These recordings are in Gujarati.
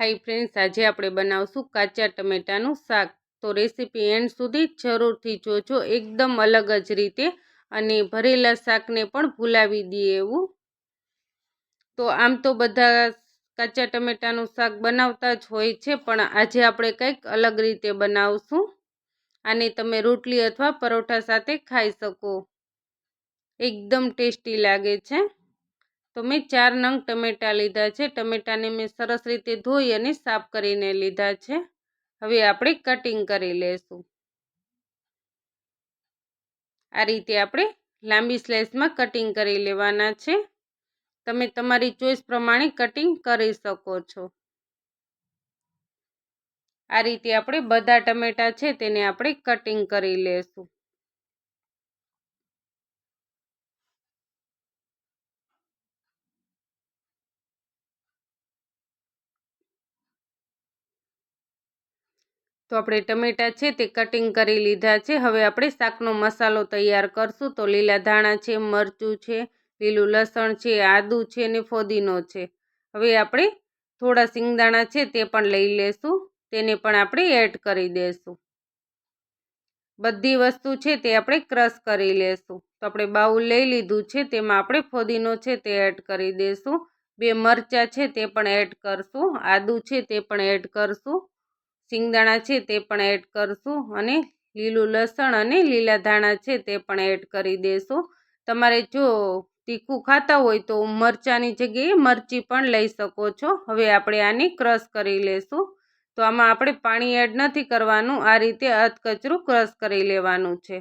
હાઈ ફ્રેન્ડ્સ, આજે આપણે બનાવશું કાચા ટમેટાનું શાક. તો રેસીપી એન્ડ સુધી જરૂરથી જોજો, એકદમ અલગ જ રીતે અને ભરેલા શાકને પણ ભૂલાવી દઈએ એવું. તો આમ તો બધા કાચા ટમેટાનું શાક બનાવતા જ હોય છે, પણ આજે આપણે કંઈક અલગ રીતે બનાવશું. આને તમે રોટલી અથવા પરોઠા સાથે ખાઈ શકો. એકદમ ટેસ્ટી લાગે છે. તો મેં ચાર નંગ ટમેટાં લીધા છે. ટમેટાને મેં સરસ રીતે ધોઈ અને સાફ કરીને લીધા છે. હવે આપણે કટિંગ કરી લેશું. આ રીતે આપણે લાંબી સ્લાઇસમાં કટિંગ કરી લેવાના છે. તમે તમારી ચોઈસ પ્રમાણે કટિંગ કરી શકો છો. આ રીતે આપણે બધા ટમેટા છે તેને આપણે કટિંગ કરી લેશું. તો આપણે ટમેટાં છે તે કટિંગ કરી લીધા છે. હવે આપણે શાકનો મસાલો તૈયાર કરશું તો લીલા ધાણા છે, મરચું છે, લીલું લસણ છે, આદું છે ને ફોદીનો છે. હવે આપણે થોડા સિંગદાણા છે તે પણ લઈ લેશું. તેને પણ આપણે એડ કરી દઈશું બધી વસ્તુ છે તે આપણે ક્રશ કરી લેશું. તો આપણે બાઉલ લઈ લીધું છે તેમાં આપણે ફોદીનો છે તે એડ કરી દઈશું બે મરચાં છે તે પણ એડ કરશું. આદું છે તે પણ એડ કરશું. સિંગદાણા છે તે પણ એડ કરશું અને લીલું લસણ અને લીલા ધાણા છે તે પણ એડ કરી દેશું. તમારે જો તીખું ખાતા હોય તો મરચાંની જગ્યાએ મરચી પણ લઈ શકો છો. હવે આપણે આને ક્રશ કરી લેશું. તો આમાં આપણે પાણી એડ નથી કરવાનું, આ રીતે અધકચરું ક્રશ કરી લેવાનું છે.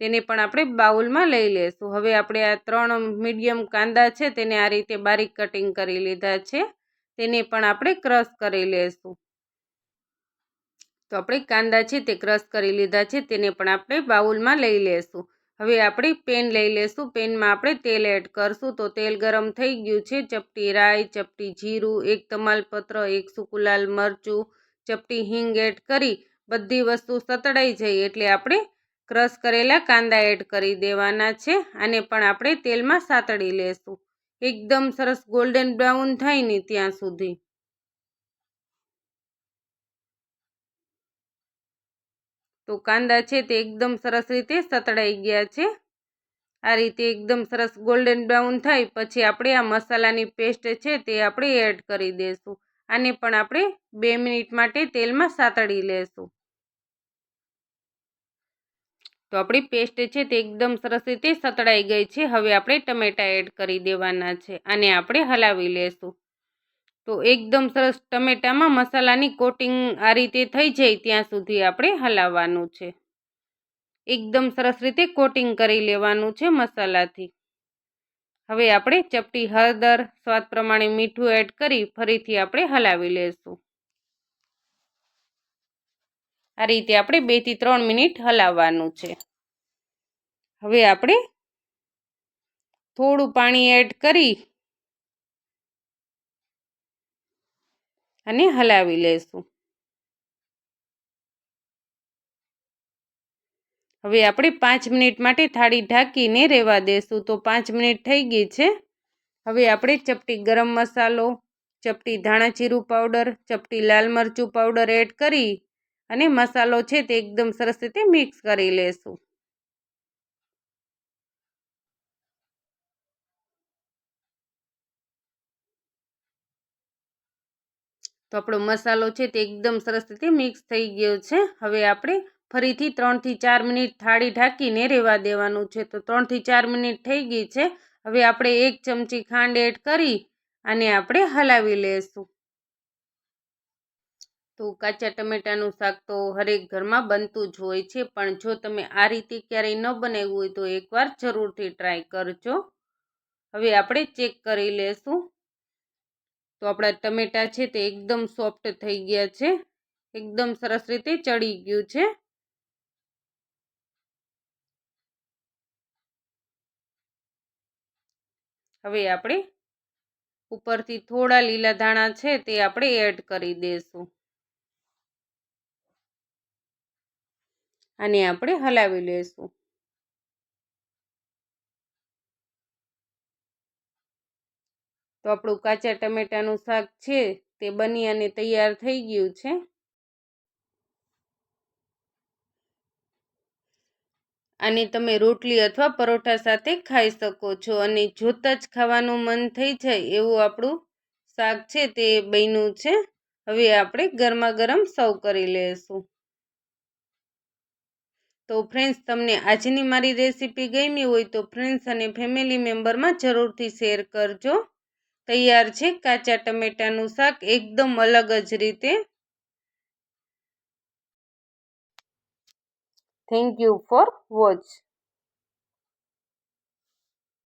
તેને પણ આપણે બાઉલમાં લઈ લેશું. હવે આપણે આ ત્રણ મીડિયમ કાંદા છે તેને આ રીતે બારીક કટિંગ કરી લીધા છે. તેને પણ આપણે ક્રશ કરી લેશું. તો આપણે કાંદા છે તે ક્રશ કરી લીધા છે તેને પણ આપણે બાઉલમાં લઈ લેશું. હવે આપણે પેન લઈ લેશું. પેનમાં આપણે તેલ એડ કરશું. તો તેલ ગરમ થઈ ગયું છે. ચપટી રાઈ, ચપટી જીરું, એક તમાલપત્ર, એક સુકુલાલ મરચું, ચપટી હિંગ એડ કરી બધી વસ્તુ સતડાઈ જાય એટલે આપણે ક્રશ કરેલા કાંદા એડ કરી દેવાના છે આને પણ આપણે તેલમાં સાતળી લેશું. એકદમ સરસ ગોલ્ડન બ્રાઉન થાય ને ત્યાં સુધી. તો કાંદા છે તે એકદમ સરસ રીતે સતળાઈ ગયા છે. આ રીતે એકદમ સરસ ગોલ્ડન બ્રાઉન થાય પછી આપણે આ મસાલાની પેસ્ટ છે તે આપણે એડ કરી દઈશું આને પણ આપણે બે મિનિટ માટે તેલમાં સાતળી લેશું. તો આપણી પેસ્ટ છે તે એકદમ સરસ રીતે સતળાઈ ગઈ છે. હવે આપણે ટમેટા એડ કરી દેવાના છે. આને આપણે હલાવી લેશું. તો એકદમ સરસ ટમેટામાં મસાલાની કોટિંગ આ રીતે થઈ જાય ત્યાં સુધી આપણે હલાવવાનું છે. એકદમ સરસ રીતે કોટિંગ કરી લેવાનું છે મસાલાથી. હવે આપણે ચપટી હળદર, સ્વાદ પ્રમાણે મીઠું એડ કરી ફરીથી આપણે હલાવી લેશું. આ રીતે આપણે બેથી ત્રણ મિનિટ હલાવવાનું છે. હવે આપણે થોડું પાણી એડ કરી અને હલાવી લેશું. હવે આપણે પાંચ મિનિટ માટે થાળી ઢાંકીને રહેવા દેશું, તો પાંચ મિનિટ થઈ ગઈ છે. હવે આપણે ચપટી ગરમ મસાલો, ચપટી ધાણા જીરું પાવડર, ચપટી લાલ મરચું પાવડર એડ કરી અને મસાલો છે તે એકદમ સરસ રીતે મિક્સ કરી લેશું. તો આપણો મસાલો છે તે એકદમ સરસ રીતે મિક્સ થઈ ગયો છે. હવે આપણે ફરીથી ત્રણથી ચાર મિનિટ થાળી ઢાંકીને રહેવા દેવાનું છે. તો ત્રણથી ચાર મિનિટ થઈ ગઈ છે. હવે આપણે એક ચમચી ખાંડ એડ કરી અને આપણે હલાવી લેશું. તો કાચા ટમેટાનું શાક તો હરેક ઘરમાં બનતું જ હોય છે. પણ જો તમે આ રીતે ક્યારેય ન બનાવ્યું હોય તો એકવાર જરૂરથી ટ્રાય કરજો. હવે આપણે ચેક કરી લેશું. તો આપણા ટમેટા છે તે એકદમ સોફ્ટ થઈ ગયા છે. એકદમ સરસ રીતે ચડી ગયું છે. હવે આપણે ઉપરથી થોડા લીલા ધાણા છે તે આપણે એડ કરી દઈશું અને આપણે હલાવી લઈશું તો આપણું કાચા ટમેટાનું શાક છે, તે બની અને તૈયાર થઈ ગયું છે. આને તમે રોટલી અથવા પરોઠા સાથે ખાઈ શકો છો અને જોતાં જ ખાવાનું મન થઈ જાય એવું આપણું શાક છે, તે બન્યું છે. હવે આપણે ગરમા ગરમ સર્વ કરી લઈશું તો ફ્રેન્ડ્સ, તમને આજની મારી રેસીપી ગમી હોય તો ફ્રેન્ડ્સ અને ફેમિલી મેમ્બરમાં જરૂરથી શેર કરજો. તૈયાર છે. કાચા ટમેટાનું શાક એકદમ અલગ જ રીતે. Thank you for watch